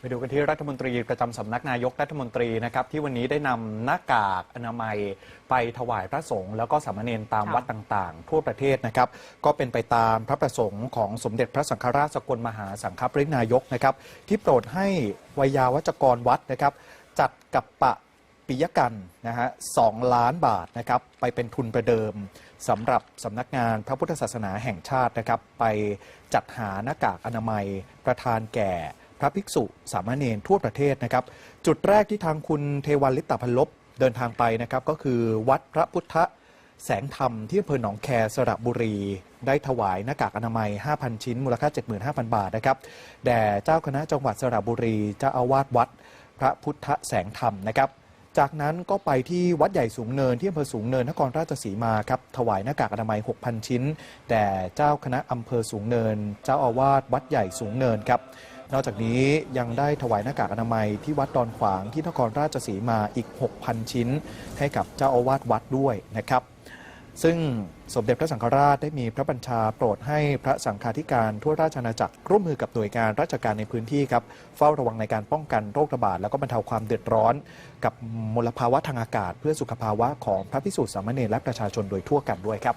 ไปดูกันที่รัฐมนตรีประจำสำนักนายกรัฐมนตรีนะครับที่วันนี้ได้นำหน้ากากอนามัยไปถวายพระสงฆ์แล้วก็สามเณรตามค่ะวัดต่างๆ ทั่วประเทศนะครับ ก็เป็นไปตามพระประสงค์ของสมเด็จพระสังฆราชสกลมหาสังฆปรินายกนะครับ ที่โปรดให้วิยาวัจกรวัดนะครับ จัดกับปะปิยกันนะฮะสองล้านบาทนะครับไปเป็นทุนประเดิมสำหรับสำนักงานพระพุทธศาสนาแห่งชาตินะครับ ไปจัดหาหน้ากากอนามัยประทานแก่ พระภิกษุสามเณรทั่วประเทศนะครับ จุดแรกที่ทางคุณเทวันลิปตาพันลบเดินทางไปนะครับ ก็คือวัดพระพุทธแสงธรรมที่อำเภอหนองแคสระบุรี ได้ถวายหน้ากากอนามัย 5,000 ชิ้น มูลค่า 75,000 บาทนะครับแด่เจ้าคณะจังหวัดสระบุรีเจ้าอาวาสวัด พระพุทธแสงธรรมนะครับจากนั้นก็ไปที่วัดใหญ่สูงเนินที่อำเภอสูงเนินนครราชสีมาครับถวายหน้ากากอนามัย 6,000 ชิ้นแด่เจ้าคณะอำเภอสูงเนิน เจ้าอาวาสวัดใหญ่สูงเนินครับ นอกจากนี้ยังได้ถวายหน้ากากอนามัยที่วัดดอนขวางที่นครราชสีมาอีก 6,000 ชิ้น ให้กับเจ้าอาวาสวัดด้วยนะครับซึ่งสมเด็จพระสังฆราชได้มีพระบัญชาโปรดให้พระสังฆาธิการทั่วราชอาณาจักรร่วมมือกับหน่วยงานราชการในพื้นที่ครับเฝ้าระวังในการป้องกันโรคระบาดแล้วก็บรรเทาความเดือดร้อน กับมลภาวะทางอากาศ เพื่อสุขภาวะของพระพิสุทธิ์สามเณรและประชาชนโดยทั่วกันด้วยครับ